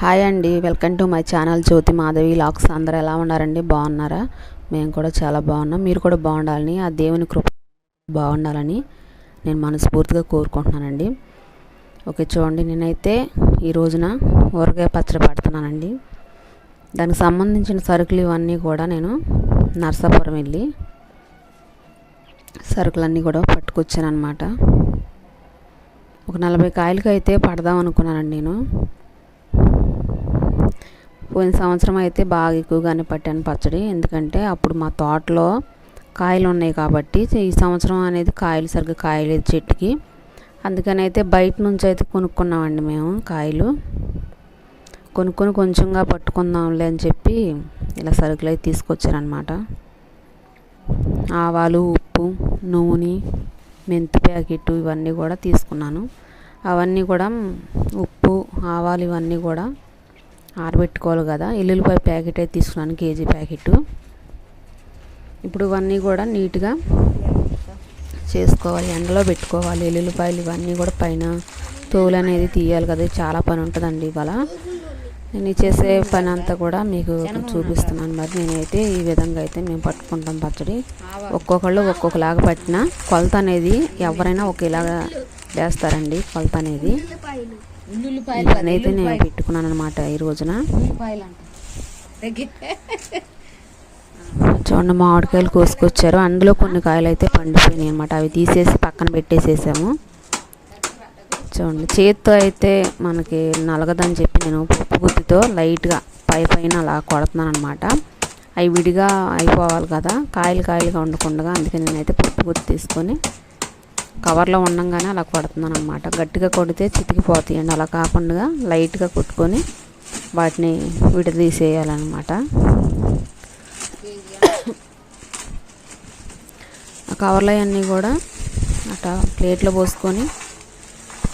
Hi అండి. Welcome to my channel Jyothi Madhavi looks. అందరూ ఎలా ఉన్నారండి? బాగున్నారా? మేము కూడా చాలా బాగున్నాం. మీరు కూడా బాగుండాలని ఆ దేవుని కృప బాగుండాలని నేను మనస్ఫూర్తిగా కోరుకుంటున్నానండి. ఓకే చూడండి నేనైతే ఈ రోజున ఊరగాయ పచ్చడి పడుతున్నానండి. దానికి సంబంధించిన సరుకులు ఇవన్నీ కూడా నేను నర్సాపురం వెళ్ళి సరుకులన్నీ కూడా పట్టుకొచ్చాను అనమాట ఒక నలభై కాయలకి అయితే పడదాం అనుకున్నానండి నేను. పోయిన సంవత్సరం అయితే బాగా ఎక్కువగానే పట్టాను పచ్చడి. ఎందుకంటే అప్పుడు మా తోటలో కాయలు ఉన్నాయి కాబట్టి ఈ సంవత్సరం అనేది కాయలు సరిగ్గా కాయలేదు చెట్టుకి. అందుకని అయితే బయట నుంచి అయితే కొనుక్కున్నామండి మేము కాయలు. కొనుక్కొని కొంచెంగా పట్టుకుందాంలే అని చెప్పి ఇలా సరుకులు అయితే తీసుకొచ్చారనమాట ఆవాలు ఉప్పు నూనె మెంతి ప్యాకెట్ ఇవన్నీ కూడా తీసుకున్నాను. అవన్నీ కూడా ఉప్పు ఆవాలు ఇవన్నీ కూడా ఆరబెట్టుకోవాలి కదా. ఎల్లుల్లిపాయ ప్యాకెట్ అయితే తీసుకున్నాను కేజీ ప్యాకెట్. ఇప్పుడు ఇవన్నీ కూడా నీట్గా చేసుకోవాలి. ఎండలో పెట్టుకోవాలి. ఎల్లుల్లిపాయలు ఇవన్నీ కూడా పైన తోలు అనేది తీయాలి కదా. చాలా పని ఉంటుందండి ఇవాళ. నేను చేసే పని అంతా కూడా మీకు చూపిస్తున్నాను. మరి నేనైతే ఈ విధంగా అయితే మేము పట్టుకుంటాం పచ్చడి. ఒక్కొక్కళ్ళు ఒక్కొక్కలాగా పట్టిన కొలత అనేది ఎవరైనా ఒకేలాగా వేస్తారండి కొలత అనేది. అయితే నేను పెట్టుకున్నాను అనమాట ఈ రోజున. చూడండి మామిడికాయలు కోసుకొచ్చారు. అందులో కొన్ని కాయలు అయితే పండిపోయినాయి అనమాట అవి తీసేసి పక్కన పెట్టేసేసాము. చూడండి చేత్తో అయితే మనకి నలగదని చెప్పి నేను పప్పు గుత్తితో లైట్గా పై పైన అలా కొడుతున్నాను అనమాట అవి విడిగా అయిపోవాలి కదా కాయలు కాయలుగా ఉండకుండా అందుకే నేనైతే పప్పు గుత్తి తీసుకొని కవర్లో ఉండంగానే అలా కొడుతున్నాను అనమాట గట్టిగా కొడితే చితికిపోతాయండి అలా కాకుండా లైట్గా కొట్టుకొని వాటిని విడదీసేయాలన్నమాట. ఆ కవర్లో అన్నీ కూడా అట్లా ప్లేట్లో పోసుకొని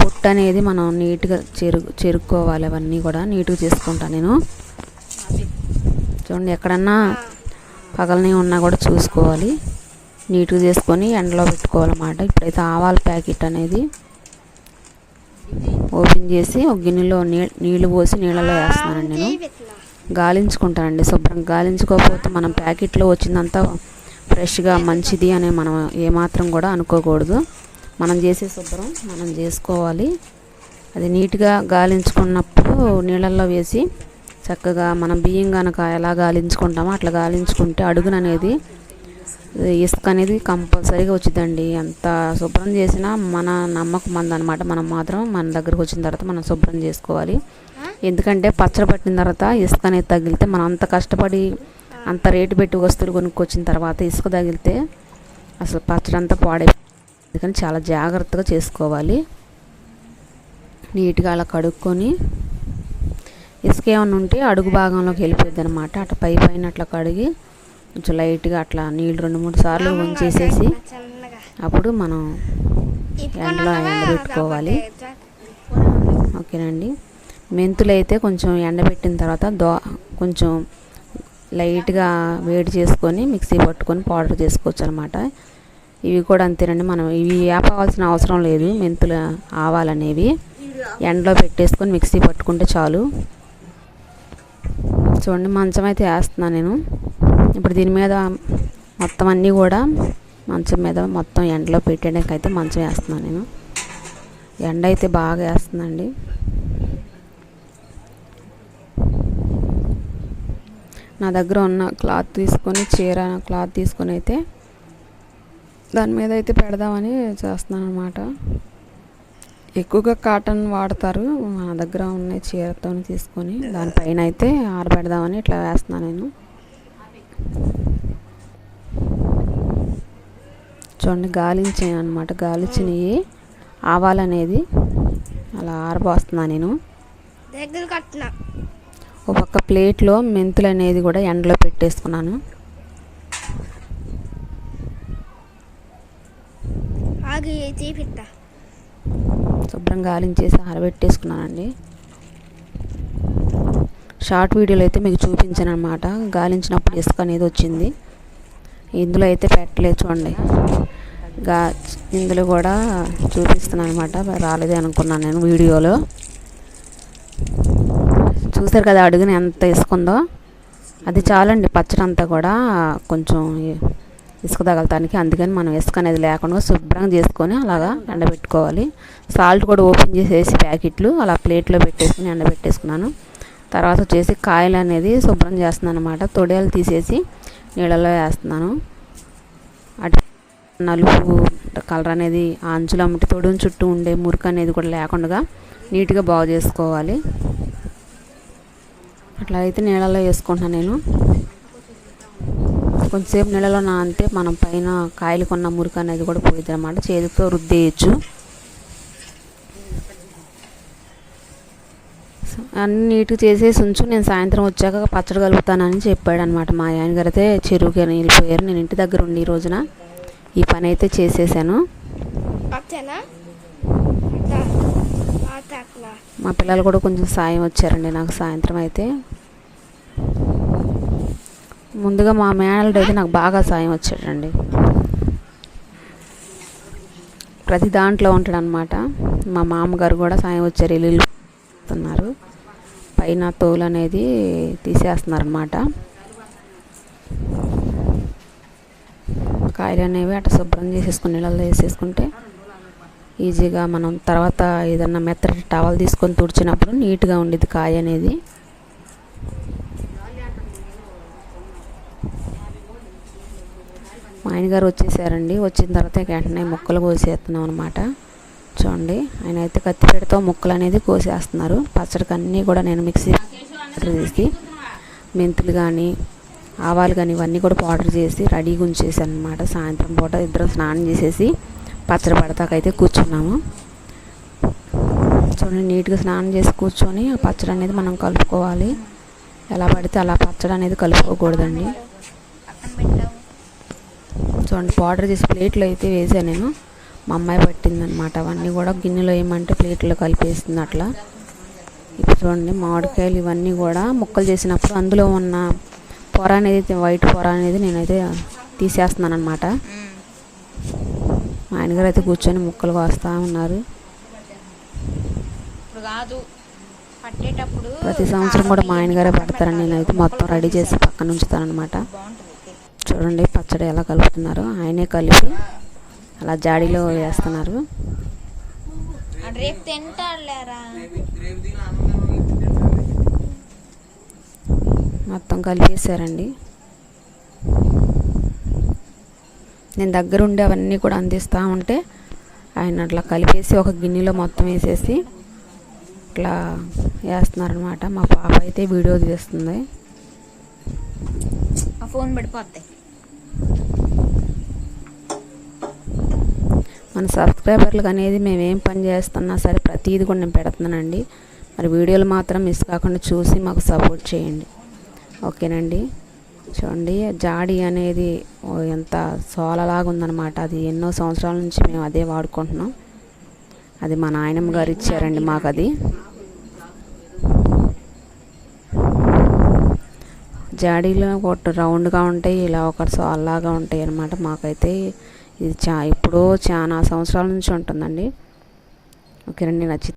పొట్టు అనేది మనం నీట్గా చెరు చెరుక్కోవాలి. అవన్నీ కూడా నీట్గా చేసుకుంటాను నేను. చూడండి ఎక్కడన్నా పగలని ఉన్నా కూడా చూసుకోవాలి. నీట్గా చేసుకొని ఎండలో పెట్టుకోవాలన్నమాట. ఇప్పుడైతే ఆవాల ప్యాకెట్ అనేది ఓపెన్ చేసి ఒక గిన్నెలో నీళ్ళు పోసి నీళ్ళలో వేస్తున్నానండి నేను. గాలించుకుంటానండి శుభ్రం గాలించుకోకపోతే మనం ప్యాకెట్లో వచ్చిందంతా ఫ్రెష్గా మంచిది అని మనం ఏమాత్రం కూడా అనుకోకూడదు. మనం చేసే శుభ్రం మనం చేసుకోవాలి. అది నీట్గా గాలించుకున్నప్పుడు నీళ్ళల్లో వేసి చక్కగా మనం బియ్యం కనుక ఎలా గాలించుకుంటామో అట్లా గాలించుకుంటే అడుగుననేది ఇసుక అనేది కంపల్సరీగా వచ్చిందండి. ఎంత శుభ్రం చేసినా మన నమ్మకం మందనమాట మనం మాత్రం మన దగ్గరకు వచ్చిన తర్వాత మనం శుభ్రం చేసుకోవాలి. ఎందుకంటే పచ్చడి పట్టిన తర్వాత ఇసుక అనేది తగిలితే మనం అంత కష్టపడి అంత రేటు పెట్టి వస్తువులు కొనుక్కొచ్చిన తర్వాత ఇసుక తగిలితే అసలు పచ్చడి అంతా పాడై అందుకని చాలా జాగ్రత్తగా చేసుకోవాలి. నీట్గా అలా కడుక్కొని ఇసుక ఏమైనా ఉంటే అడుగు భాగంలోకి వెళ్ళిపోద్ది అనమాట అట్లా పై పైన అట్లా కడిగి కొంచెం లైట్గా అట్లా నీళ్ళు రెండు మూడు సార్లు ఉంచేసేసి అప్పుడు మనం ఎండలో ఎండబెట్టుకోవాలి ఓకేనండి. మెంతులు అయితే కొంచెం ఎండబెట్టిన తర్వాత దో కొంచెం లైట్గా వేడి చేసుకొని మిక్సీ పట్టుకొని పౌడర్ చేసుకోవచ్చు అనమాట ఇవి కూడా అంతేనండి. మనం ఇవి వేపవలసిన అవసరం లేదు. మెంతులు ఆవాలనేవి ఎండలో పెట్టేసుకొని మిక్సీ పట్టుకుంటే చాలు. చూడండి మంచం అయితే వేస్తున్నాను నేను. ఇప్పుడు దీని మీద మొత్తం అన్నీ కూడా మంచం మీద మొత్తం ఎండలో పెట్టడానికి అయితే మంచం వేస్తున్నాను నేను. ఎండ అయితే బాగా వేస్తుందండి. నా దగ్గర ఉన్న క్లాత్ తీసుకొని చీర క్లాత్ తీసుకొని అయితే దాని మీద అయితే పెడదామని చేస్తున్నాను అనమాట ఎక్కువగా కాటన్ వాడతారు. నా దగ్గర ఉన్న చీరతో తీసుకొని దానిపైన అయితే ఆరబెడదామని ఇట్లా వేస్తున్నాను నేను. చూడండి గాలించాను అనమాట గాలిచ్చినవి ఆవాలనేది అలా ఆరబోస్తున్నాను నేను. దగ్గర కట్టిన. ఒక పక్క ప్లేట్లో మెంతులు అనేది కూడా ఎండలో పెట్టేసుకున్నాను. ఆగి తీపిట్ట శుభ్రం గాలించేసి ఆరబెట్టేసుకున్నానండి. షార్ట్ వీడియోలో అయితే మీకు చూపించాను అనమాట గాలించినప్పుడు ఇసుక అనేది వచ్చింది. ఇందులో అయితే పెట్టలేదు చూడండి. గా ఇందులో కూడా చూపిస్తున్నాను అనమాట రాలేదే అనుకున్నాను నేను వీడియోలో. చూసారు కదా అడుగుని ఎంత ఇసుకుందో అది చాలండి పచ్చడి అంతా కూడా కొంచెం ఇసుక తగలటానికి. అందుకని మనం ఇసుక అనేది లేకుండా శుభ్రంగా చేసుకొని అలాగా ఎండబెట్టుకోవాలి. సాల్ట్ కూడా ఓపెన్ చేసేసి ప్యాకెట్లు అలా ప్లేట్లో పెట్టేసుకుని ఎండబెట్టేసుకున్నాను. తర్వాత వచ్చేసి కాయలు అనేది శుభ్రం చేస్తున్నాను అనమాట తొడేలు తీసేసి నీళ్ళలో వేస్తున్నాను. అటు నలుపు కలర్ అనేది అంచులు అమ్మటి తొడుని చుట్టూ ఉండే మురికి అనేది కూడా లేకుండా నీట్గా బాగు చేసుకోవాలి. అట్లా అయితే నీళ్ళలో వేసుకుంటున్నాను నేను. కొంచెంసేపు నీళ్ళలో నానితే మనం పైన కాయలు కొన్న మురికి అనేది కూడా పోయింది అనమాట చేతితో రుద్దేయచ్చు. అన్నీ నీట్గా చేసేసి ఉంచు నేను సాయంత్రం వచ్చాక పచ్చడి కలుపుతానని చెప్పాడు అనమాట మా ఆయన గారు. అయితే చెరువుకి వెళ్ళిపోయారు. నేను ఇంటి దగ్గర ఉండి ఈ రోజున ఈ పని అయితే చేసేసాను. మా పిల్లలు కూడా కొంచెం సాయం వచ్చారండి నాకు సాయంత్రం అయితే. ముందుగా మా మేనల్డ్ అయితే నాకు బాగా సాయం వచ్చాడండి. ప్రతి దాంట్లో ఉంటాడు అనమాట మా మామగారు కూడా సాయం వచ్చారు. ఇల్లు ఇస్తున్నారు పైన తోలు అనేది తీసేస్తున్నారు అనమాట కాయలు అనేవి అటు శుభ్రం చేసేసుకుని నీళ్ళల్లో వేసేసుకుంటే ఈజీగా మనం తర్వాత ఏదన్నా మెత్తటి టవల్ తీసుకొని తుడిచినప్పుడు నీట్గా ఉండేది కాయ అనేది మా ఆయనగారు వచ్చేసారండి. వచ్చిన తర్వాత వెంటనే ముక్కలు కోసేస్తున్నాం అనమాట చూడండి. ఆయన అయితే కత్తిపేటతో ముక్కలు అనేది కోసేస్తున్నారు. పచ్చడికి అన్నీ కూడా నేను మిక్సీ పౌడర్ చేసి మెంతులు కానీ ఆవాలు కానీ ఇవన్నీ కూడా పౌడర్ చేసి రెడీగా ఉంచేసాను అనమాట సాయంత్రం పూట ఇద్దరం స్నానం చేసేసి పచ్చడి పడతాకైతే కూర్చున్నాము. చూడండి నీట్గా స్నానం చేసి కూర్చొని ఆ పచ్చడి అనేది మనం కలుపుకోవాలి. ఎలా పడితే అలా పచ్చడి అనేది కలుపుకోకూడదండి. చూడండి పౌడర్ చేసి ప్లేట్లో అయితే వేసాను నేను. మా అమ్మాయి పట్టిందనమాట అవన్నీ కూడా గిన్నెలో ఏమంటే ప్లేట్లో కలిపేస్తుంది అట్లా. ఇప్పుడు చూడండి మామిడికాయలు ఇవన్నీ కూడా ముక్కలు చేసినప్పుడు అందులో ఉన్న పొర అనేది వైట్ పొర అనేది నేనైతే తీసేస్తున్నాను అనమాట మా ఆయనగారు అయితే కూర్చొని ముక్కలు కోస్తా ఉన్నారు. ఇప్పుడు కాదు పట్టేటప్పుడు ప్రతి సంవత్సరం కూడా మా ఆయనగారే పడతారని నేనైతే మొత్తం రెడీ చేసి పక్కన ఉంచుతానమాట చూడండి పచ్చడి ఎలా కలుపుతున్నారు. ఆయనే కలిపి అలా జాడీలో వేస్తున్నారు. రేపు తింటాడులేరా మొత్తం కలిపేశారండి. నేను దగ్గర ఉండి అవన్నీ కూడా అందిస్తూ ఉంటే ఆయన అట్లా కలిపేసి ఒక గిన్నెలో మొత్తం వేసేసి ఇట్లా వేస్తున్నారనమాట మా పాప అయితే వీడియో తీస్తుంది. ఆ ఫోన్ పడిపోతాయి. మన సబ్స్క్రైబర్లకు అనేది మేము ఏం పని చేస్తున్నా సరే ప్రతిదీ కూడా నేను పెడుతున్నానండి. మరి వీడియోలు మాత్రం మిస్ కాకుండా చూసి మాకు సపోర్ట్ చేయండి. ఓకేనండి? చూడండి జాడి అనేది ఎంత సోలలాగా ఉందన్నమాట. అది ఎన్నో సంవత్సరాల నుంచి మేము అదే వాడుకుంటున్నాం. అది మా నాయనమ్మ గారు ఇచ్చారండి మాకు అది జాడీలో ఒకటి రౌండ్గా ఉంటాయి ఇలా ఒకటి సాల్లాగా ఉంటాయి అన్నమాట మాకైతే. ఇది చా ఎప్పుడో చాలా సంవత్సరాల నుంచి ఉంటుందండి. ఓకే రండి నచ్చి